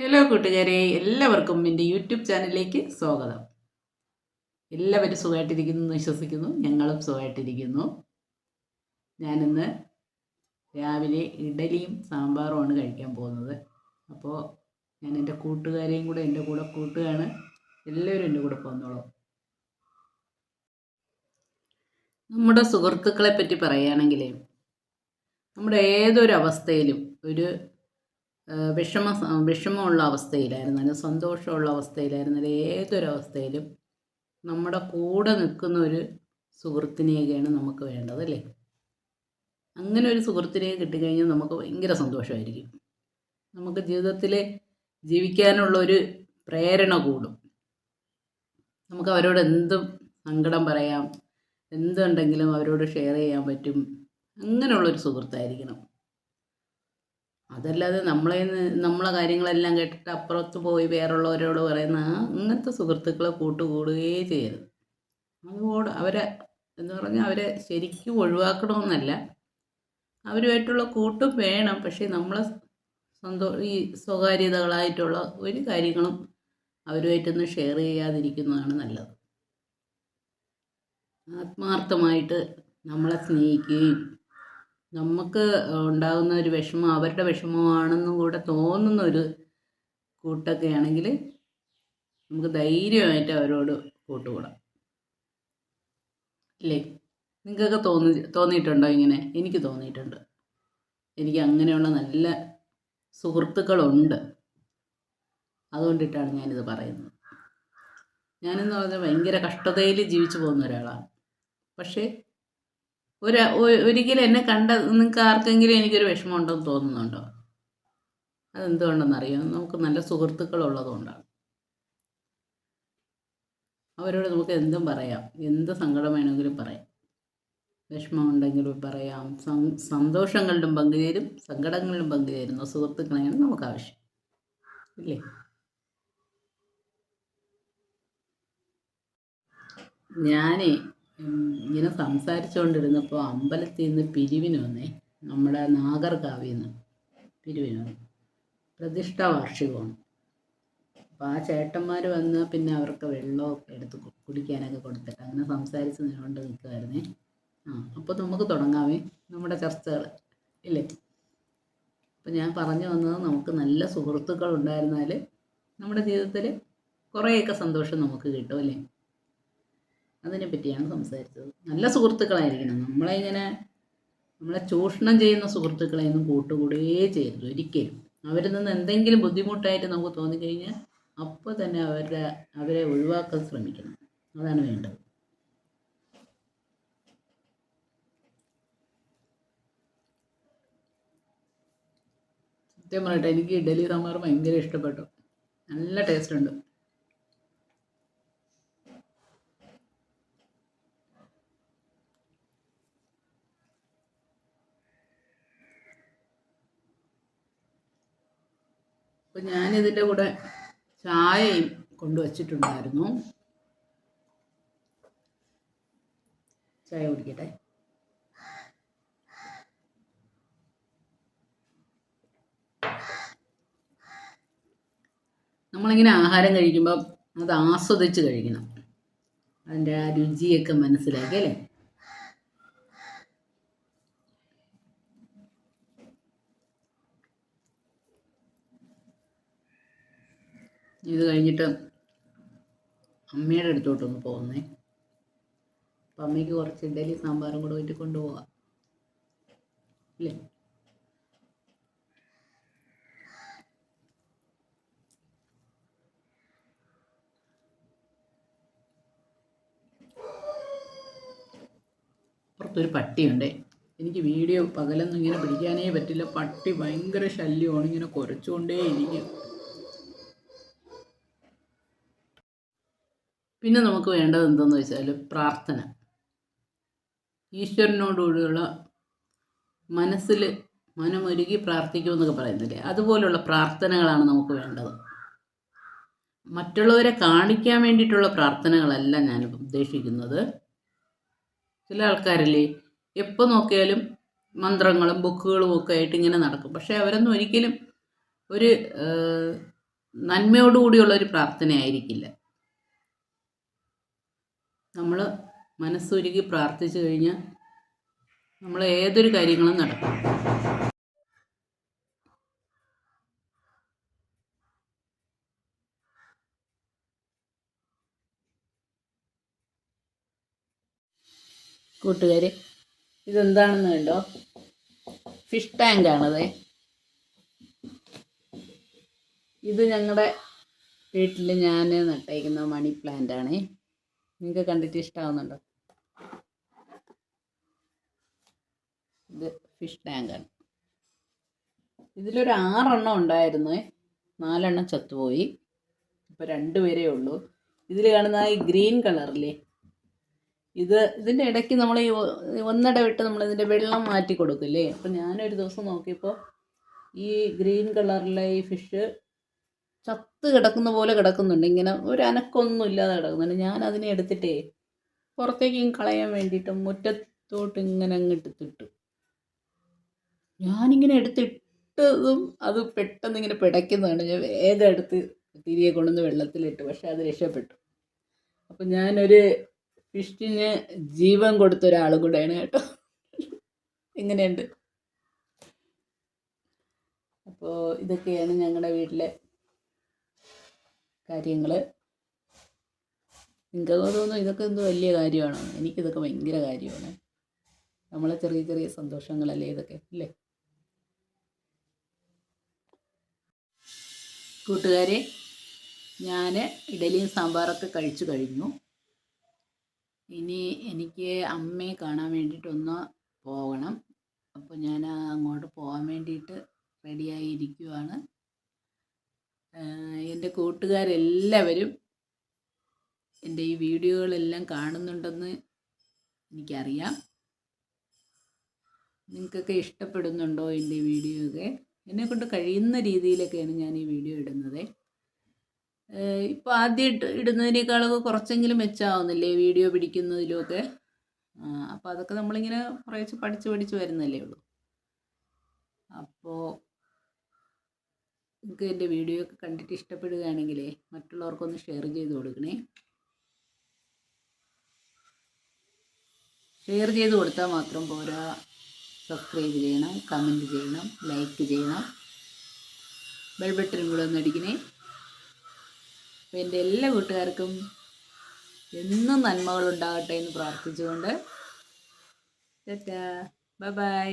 Hello കൂട്ടുകാരെ. എല്ലാവർക്കും എന്റെ യൂട്യൂബ് ചാനലിലേക്ക് സ്വാഗതം. എല്ലാവരും സുഖമായിട്ടിരിക്കുന്നു എന്ന് വിശ്വസിക്കുന്നു. ഞങ്ങളും സുഖമായിട്ടിരിക്കുന്നു. ഞാനിന്ന് രാവിലെ ഇഡലിയും സാമ്പാറുമാണ് കഴിക്കാൻ പോകുന്നത്. അപ്പോൾ ഞാൻ എന്റെ കൂട്ടുകാരെയും കൂടെ എന്റെ കൂടെ കൂട്ടുകയാണ്. എല്ലാവരും എന്റെ കൂടെ പോന്നോളൂ. നമ്മുടെ സുഹൃത്തുക്കളെ പറ്റി പറയുകയാണെങ്കിൽ നമ്മുടെ ഏതൊരു അവസ്ഥയിലും ഒരു വിഷമ വിഷമമുള്ള അവസ്ഥയിലായിരുന്നാലും സന്തോഷമുള്ള അവസ്ഥയിലായിരുന്നാലും ഏതൊരവസ്ഥയിലും നമ്മുടെ കൂടെ നിൽക്കുന്ന ഒരു സുഹൃത്തിനെയൊക്കെയാണ് നമുക്ക് വേണ്ടത് അല്ലേ? അങ്ങനെ ഒരു സുഹൃത്തിനെ കിട്ടിക്കഴിഞ്ഞാൽ നമുക്ക് ഭയങ്കര സന്തോഷമായിരിക്കും. നമുക്ക് ജീവിതത്തിൽ ജീവിക്കാനുള്ള ഒരു പ്രേരണ കൂടും. നമുക്ക് അവരോട് എന്തും സങ്കടം പറയാം എന്തുണ്ടെങ്കിലും അവരോട് ഷെയർ ചെയ്യാൻ പറ്റും. അങ്ങനെയുള്ളൊരു സുഹൃത്തായിരിക്കണം. അതല്ലാതെ നമ്മളെ നമ്മളെ കാര്യങ്ങളെല്ലാം കേട്ടിട്ട് അപ്പുറത്ത് പോയി വേറുള്ളവരോട് പറയുന്ന അങ്ങനത്തെ സുഹൃത്തുക്കളെ കൂട്ടുകൂടുകയേ ചെയ്യരുത്. അതുകൊണ്ട് അവരെ എന്ന് പറഞ്ഞാൽ അവരെ ശരിക്കും ഒഴിവാക്കണമെന്നല്ല. അവരുമായിട്ടുള്ള കൂട്ടും വേണം. പക്ഷേ നമ്മളെ സന്തോ ഈ സ്വകാര്യതകളായിട്ടുള്ള ഒരു കാര്യങ്ങളും അവരുമായിട്ടൊന്നും ഷെയർ ചെയ്യാതിരിക്കുന്നതാണ് നല്ലത്. ആത്മാർത്ഥമായിട്ട് നമ്മളെ സ്നേഹിക്കുകയും നമുക്ക് ഉണ്ടാകുന്ന ഒരു വിഷമം അവരുടെ വിഷമമാണെന്നും കൂടെ തോന്നുന്ന ഒരു കൂട്ടൊക്കെ ആണെങ്കിൽ നമുക്ക് ധൈര്യമായിട്ട് അവരോട് കൂട്ടുകൂടാം. അല്ലേ നിങ്ങൾക്കൊക്കെ തോന്നി തോന്നിയിട്ടുണ്ടോ ഇങ്ങനെ? എനിക്ക് തോന്നിയിട്ടുണ്ട്. എനിക്ക് അങ്ങനെയുള്ള നല്ല സുഹൃത്തുക്കളുണ്ട്. അതുകൊണ്ടിട്ടാണ് ഞാനിത് പറയുന്നത്. ഞാനെന്ന് പറഞ്ഞാൽ ഭയങ്കര കഷ്ടതയിൽ ജീവിച്ചു പോകുന്ന ഒരാളാണ്. പക്ഷേ ഒരു ഒരിക്കലും എന്നെ കണ്ട നിങ്ങൾക്ക് ആർക്കെങ്കിലും എനിക്കൊരു വിഷമം ഉണ്ടെന്ന് തോന്നുന്നുണ്ടോ? അതെന്തുകൊണ്ടെന്നറിയാം? നമുക്ക് നല്ല സുഹൃത്തുക്കളുള്ളതുകൊണ്ടാണ്. അവരോട് നമുക്ക് എന്തും പറയാം. എന്ത് സങ്കടം വേണമെങ്കിലും പറയാം. വിഷമം ഉണ്ടെങ്കിലും പറയാം സന്തോഷങ്ങളിലും പങ്കുചേരും. സങ്കടങ്ങളിലും പങ്കുചേരുന്ന സുഹൃത്തുക്കളെയാണ് നമുക്ക് ആവശ്യം ഇല്ലേ? ഞാനേ ഇങ്ങനെ സംസാരിച്ചുകൊണ്ടിരുന്നപ്പോൾ അമ്പലത്തിൽ നിന്ന് പിരിവിന് വന്നേ. നമ്മുടെ നാഗർകാവിൽ നിന്ന് പിരിവിന് വന്നു. പ്രതിഷ്ഠാ വാർഷികമാണ്. അപ്പോൾ ആ ചേട്ടന്മാർ വന്ന് പിന്നെ അവർക്ക് വെള്ളമൊക്കെ എടുത്ത് കുടിക്കാനൊക്കെ കൊടുത്തിട്ട് അങ്ങനെ സംസാരിച്ച് നിന്നുകൊണ്ട് നിൽക്കുമായിരുന്നേ ആ അപ്പോൾ നമുക്ക് തുടങ്ങാമേ നമ്മുടെ ചർച്ചകൾ ഇല്ലേ? അപ്പം ഞാൻ പറഞ്ഞു വന്നത് നമുക്ക് നല്ല സുഹൃത്തുക്കൾ ഉണ്ടായിരുന്നാൽ നമ്മുടെ ജീവിതത്തിൽ കുറേയൊക്കെ സന്തോഷം നമുക്ക് കിട്ടും അല്ലേ? അതിനെ പറ്റിയാണ് സംസാരിച്ചത്. നല്ല സുഹൃത്തുക്കളായിരിക്കണം. നമ്മളെ ഇങ്ങനെ നമ്മളെ ചൂഷണം ചെയ്യുന്ന സുഹൃത്തുക്കളെയൊന്നും കൂട്ടുകൂടുകയേ ചെയ്യരുത് ഒരിക്കലും. അവരിൽ നിന്ന് എന്തെങ്കിലും ബുദ്ധിമുട്ടായിട്ട് നമുക്ക് തോന്നിക്കഴിഞ്ഞാൽ അപ്പോൾ തന്നെ അവരുടെ അവരെ ഒഴിവാക്കാൻ ശ്രമിക്കണം. അതാണ് വേണ്ടത്. സത്യം പറയട്ടെ എനിക്ക് ഇഡലി സാമ്പാർ ഭയങ്കര ഇഷ്ടപ്പെട്ടു. നല്ല ടേസ്റ്റ് ഉണ്ട്. അപ്പം ഞാനിതിന്റെ കൂടെ ചായയും കൊണ്ടുവച്ചിട്ടുണ്ടായിരുന്നു. ചായ കുടിക്കട്ടെ. നമ്മളിങ്ങനെ ആഹാരം കഴിക്കുമ്പോൾ അത് ആസ്വദിച്ച് കഴിക്കണം. അതിന്റെ ആ രുചിയൊക്കെ മനസ്സിലാക്കി അല്ലേ? ഇത് കഴിഞ്ഞിട്ട് അമ്മയുടെ അടുത്തോട്ടൊന്ന് പോകുന്നേ അപ്പം അമ്മയ്ക്ക് കുറച്ച് ഇഡലി സാമ്പാറും കൂടെ വീട്ടിൽ കൊണ്ടുപോകാം അല്ലേ? പുറത്തൊരു പട്ടിയുണ്ട്. എനിക്ക് വീഡിയോ പകലൊന്നും ഇങ്ങനെ പിടിക്കാനേ പറ്റില്ല. പട്ടി ഭയങ്കര ശല്യമാണ്. ഇങ്ങനെ കുരച്ചുകൊണ്ടേ ഇരിക്കും പിന്നെ നമുക്ക് വേണ്ടത് എന്തെന്ന് വെച്ചാൽ പ്രാർത്ഥന. ഈശ്വരനോടുകൂടിയുള്ള മനസ്സിൽ മനമൊരുകി പ്രാർത്ഥിക്കുമെന്നൊക്കെ പറയുന്നില്ലേ? അതുപോലുള്ള പ്രാർത്ഥനകളാണ് നമുക്ക് വേണ്ടത്. മറ്റുള്ളവരെ കാണിക്കാൻ വേണ്ടിയിട്ടുള്ള പ്രാർത്ഥനകളല്ല ഞാൻ ഉദ്ദേശിക്കുന്നത്. ചില ആൾക്കാരല്ലേ എപ്പോൾ നോക്കിയാലും മന്ത്രങ്ങളും ബുക്കുകളും ഒക്കെ ആയിട്ട് ഇങ്ങനെ നടക്കും. പക്ഷേ അവരൊന്നും ഒരിക്കലും ഒരു നന്മയോടുകൂടിയുള്ള ഒരു പ്രാർത്ഥനയായിരിക്കില്ല. നമ്മൾ മനസ്സൊരുക്കി പ്രാർത്ഥിച്ചു കഴിഞ്ഞാൽ നമ്മൾ ഏതൊരു കാര്യങ്ങളും നടക്കും. കൂട്ടുകാർ ഇതെന്താണെന്ന് കണ്ടോ? ഫിഷ് ടാങ്കാണതേ. ഇത് ഞങ്ങളുടെ വീട്ടിൽ ഞാൻ നട്ടേക്കുന്ന മണി പ്ലാന്റ് ആണേ നിങ്ങൾക്ക് കണ്ടിട്ട് ഇഷ്ടമാവുന്നുണ്ടോ ഇത് ഫിഷ് ടാങ്കാണ് ഇതിലൊരു ആറെണ്ണം ഉണ്ടായിരുന്നു. നാലെണ്ണം ചത്തുപോയി. ഇപ്പോൾ രണ്ട് പേരേ ഉള്ളൂ. ഇതിൽ കാണുന്ന ഈ ഗ്രീൻ കളറില്ലേ? ഇത് ഇതിന്റെ ഇടയ്ക്ക് നമ്മൾ ഈ ഒന്നിട വിട്ട് നമ്മൾ ഇതിന്റെ വെള്ളം മാറ്റി കൊടുക്കില്ലേ? അപ്പം ഞാനൊരു ദിവസം നോക്കിയപ്പോൾ ഈ ഗ്രീൻ കളറിലെ ഈ ഫിഷ് ചത്ത് കിടക്കുന്ന പോലെ കിടക്കുന്നുണ്ട്. ഇങ്ങനെ ഒരു അനക്കൊന്നും ഇല്ലാതെ കിടക്കുന്നുണ്ട്. ഞാൻ അതിനെ എടുത്തിട്ടേ പുറത്തേക്കും കളയാൻ വേണ്ടിയിട്ട് മുറ്റത്തോട്ട് ഇങ്ങനെ അങ്ങോട്ട് ഇട്ടിട്ടു ഞാനിങ്ങനെ എടുത്തിട്ടതും അത് പെട്ടെന്ന് ഇങ്ങനെ പിടയ്ക്കുന്നതാണ്. ഞാൻ വേഗം എടുത്ത് തിരികെ കൊണ്ടുവന്ന് വെള്ളത്തിലിട്ട്. പക്ഷെ അത് രക്ഷപ്പെട്ടു. അപ്പം ഞാനൊരു ഫിഷിന് ജീവൻ കൊടുത്ത ഒരാൾ കൂടെയാണ് കേട്ടോ. എങ്ങനെയുണ്ട് അപ്പോൾ ഇതൊക്കെയാണ് ഞങ്ങളുടെ വീട്ടിലെ കാര്യങ്ങൾ നിങ്ങൾക്ക് തോന്നുന്നു ഇതൊക്കെ എന്ത് വലിയ കാര്യമാണോ? എനിക്കിതൊക്കെ ഭയങ്കര കാര്യമാണ്. നമ്മളെ ചെറിയ ചെറിയ സന്തോഷങ്ങളല്ലേ ഇതൊക്കെ അല്ലേ? കൂട്ടുകാരെ ഞാൻ ഇഡലിയും സാമ്പാറൊക്കെ കഴിച്ചു കഴിഞ്ഞു. ഇനി എനിക്ക് അമ്മയെ കാണാൻ വേണ്ടിയിട്ടൊന്ന് പോകണം. അപ്പോൾ ഞാൻ അങ്ങോട്ട് പോകാൻ വേണ്ടിയിട്ട് റെഡിയായിരിക്കുവാണ് എന്റെ കൂട്ടുകാരെല്ലാവരും എന്റെ ഈ വീഡിയോകളെല്ലാം കാണുന്നുണ്ടെന്ന് എനിക്കറിയാം. നിങ്ങൾക്കൊക്കെ ഇഷ്ടപ്പെടുന്നുണ്ടോ എന്റെ വീഡിയോയൊക്കെ? എന്നെക്കൊണ്ട് കഴിയുന്ന രീതിയിലൊക്കെയാണ് ഞാൻ ഈ വീഡിയോ ഇടുന്നത്. ഇപ്പോൾ ആദ്യം ഇട്ട് ഇടുന്നതിനേക്കാളൊക്കെ കുറച്ചെങ്കിലും മെച്ചമാവുന്നില്ലേ വീഡിയോ പിടിക്കുന്നതിലുമൊക്കെ അപ്പോൾ അതൊക്കെ നമ്മളിങ്ങനെ കുറേശ്ശെ പഠിച്ച് പഠിച്ച് വരുന്നല്ലേ ഉള്ളൂ. അപ്പോൾ നിങ്ങൾക്ക് എന്റെ വീഡിയോ ഒക്കെ കണ്ടിട്ട് ഇഷ്ടപ്പെടുകയാണെങ്കിലേ മറ്റുള്ളവർക്കൊന്ന് ഷെയർ ചെയ്ത് കൊടുക്കണേ. ഷെയർ ചെയ്ത് കൊടുത്താൽ മാത്രം പോരാ. സബ്സ്ക്രൈബ് ചെയ്യണം കമന്റ് ചെയ്യണം ലൈക്ക് ചെയ്യണം. ബെൽ ബട്ടനും കൂടെ ഒന്ന് അടിക്കണേ. അപ്പോൾ എന്റെ എല്ലാ കൂട്ടുകാർക്കും എന്നും നന്മകളുണ്ടാകട്ടെ എന്ന് പ്രാർത്ഥിച്ചുകൊണ്ട്. Bye bye.